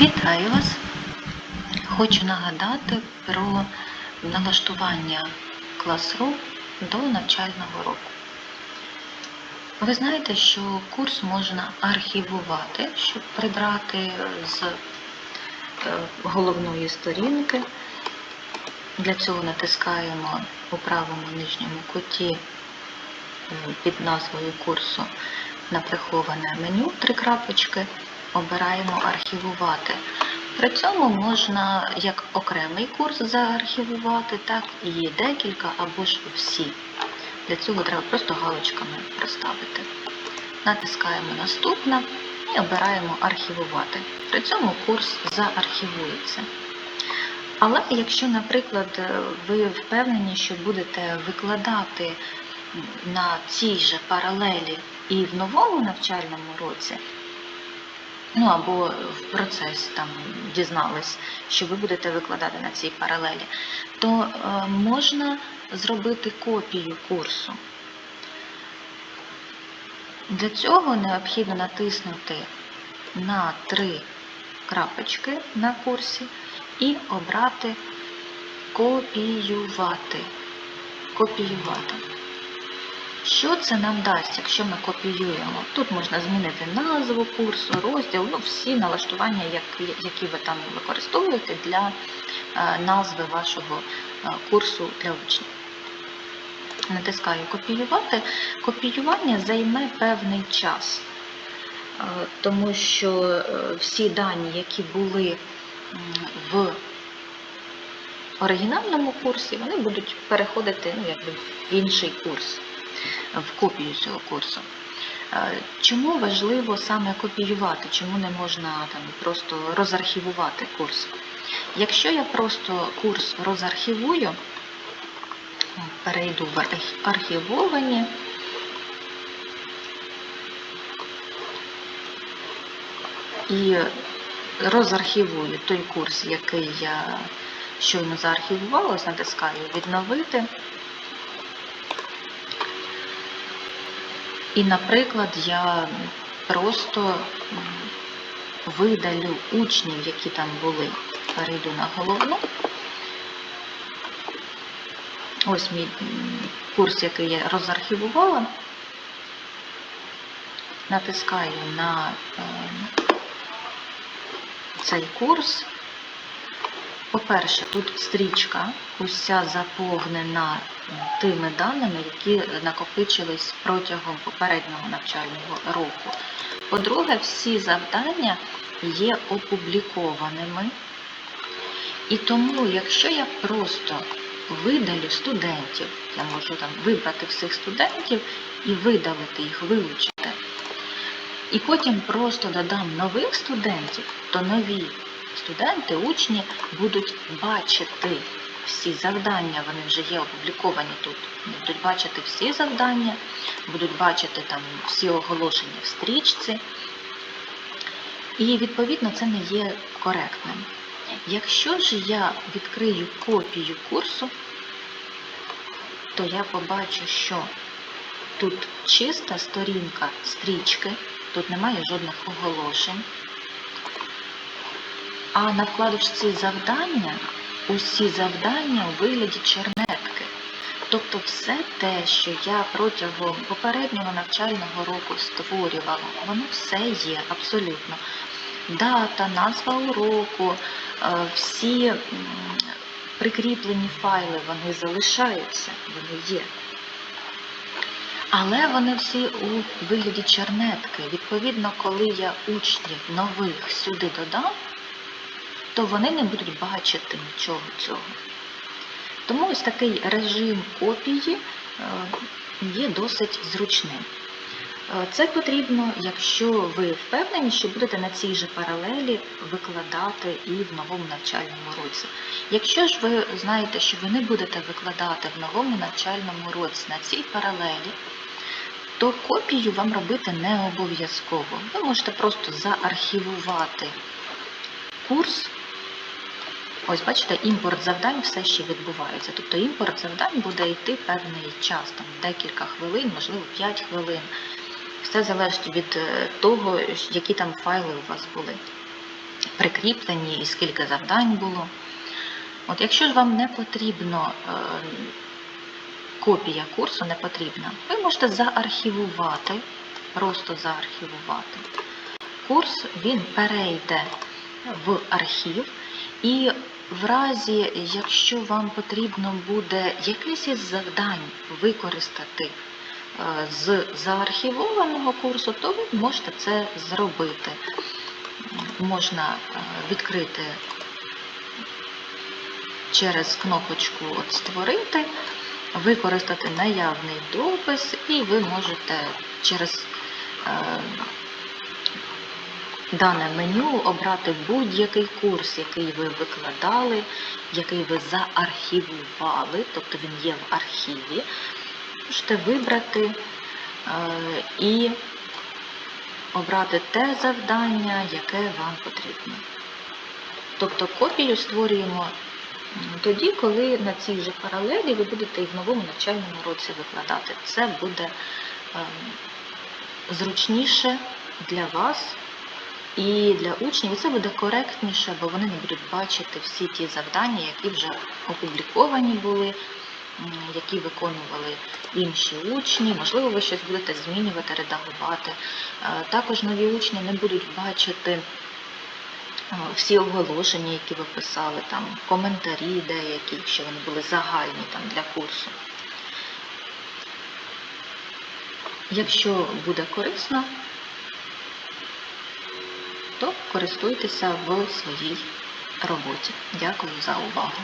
Вітаю вас! Хочу нагадати про налаштування Classroom до навчального року. Ви знаєте, що курс можна архівувати, щоб прибрати з е, головної сторінки. Для цього натискаємо у правому нижньому куті е, під назвою курсу на приховане меню три крапочки, обираємо архівувати. При цьому можна як окремий курс заархівувати, так і декілька або ж всі. Для цього треба просто галочками проставити. Натискаємо Наступне і обираємо архівувати. При цьому курс заархівується. Але якщо, наприклад, ви впевнені, що будете викладати на цій же паралелі і в новому навчальному році, ну або в процесі там дізнались, що ви будете викладати на цій паралелі, то е, можна зробити копію курсу. Для цього необхідно натиснути на три крапочки на курсі і обрати копіювати. Копіювати. Що це нам дасть, якщо ми копіюємо? Тут можна змінити назву курсу, розділ, ну всі налаштування, які ви там використовуєте для е, назви вашого е, курсу для учнів. Натискаю копіювати. Копіювання займе певний час, е, тому що всі дані, які були в оригінальному курсі, вони будуть переходити ну, якби, в інший курс в копію цього курсу. Чому важливо саме копіювати? Чому не можна там просто розархівувати курс? Якщо я просто курс розархівую, перейду в архівовані, і розархівую той курс, який я щойно заархівувала, натискаю відновити. І, наприклад, я просто видалю учнів, які там були, перейду на головну. Ось мій курс, який я розархівувала. Натискаю на е, цей курс. По-перше, тут стрічка уся заповнена тими даними, які накопичились протягом попереднього навчального року. По-друге, всі завдання є опублікованими. І тому, якщо я просто видалю студентів, я можу там вибрати всіх студентів і видалити їх, вилучити, і потім просто додам нових студентів, то нові студенти, учні будуть бачити всі завдання, вони вже є опубліковані тут. Будуть бачити всі завдання, будуть бачити там всі оголошення в стрічці. І, відповідно, це не є коректним. Якщо ж я відкрию копію курсу, то я побачу, що тут чиста сторінка стрічки, тут немає жодних оголошень. А на вкладочці завдання усі завдання у вигляді чернетки. Тобто все те, що я протягом попереднього навчального року створювала, воно все є абсолютно. Дата, назва уроку, е, всі прикріплені файли, вони залишаються, вони є. Але вони всі у вигляді чернетки. Відповідно, коли я учнів нових сюди додам, то вони не будуть бачити нічого цього. Тому ось такий режим копії е, є досить зручним. Е, це потрібно, якщо ви впевнені, що будете на цій же паралелі викладати і в новому навчальному році. Якщо ж ви знаєте, що ви не будете викладати в новому навчальному році на цій паралелі, то копію вам робити не обов'язково. Ви можете просто заархівувати курс Ось, бачите, імпорт завдань все ще відбувається. Тобто імпорт завдань буде йти певний час, там декілька хвилин, можливо, 5 хвилин. Все залежить від е, того, які там файли у вас були. прикріплені і скільки завдань було. От якщо ж вам не потрібно е, копія курсу не потрібна, ви можете заархівувати, просто заархівувати. Курс він перейде в архів, і в разі, якщо вам потрібно буде якесь із завдань використати е, з заархівованого курсу, то ви можете це зробити. Можна е, відкрити через кнопочку от Створити, використати наявний допис, і ви можете через е, дане меню обрати будь-який курс, який ви викладали, який ви заархівували, тобто він є в архіві. Можете вибрати е, і обрати те завдання, яке вам потрібно. Тобто копію створюємо тоді, коли на цій же паралелі ви будете і в новому навчальному році викладати. Це буде ем, зручніше для вас і для учнів, це буде коректніше, бо вони не будуть бачити всі ті завдання, які вже опубліковані були, які виконували інші учні. Можливо, ви щось будете змінювати, редагувати. Е, Також нові учні не будуть бачити е, всі оголошення, які ви писали, там коментарі деякі, якщо вони були загальні там для курсу. Якщо буде корисно, то користуйтеся в своїй роботі. Дякую за увагу.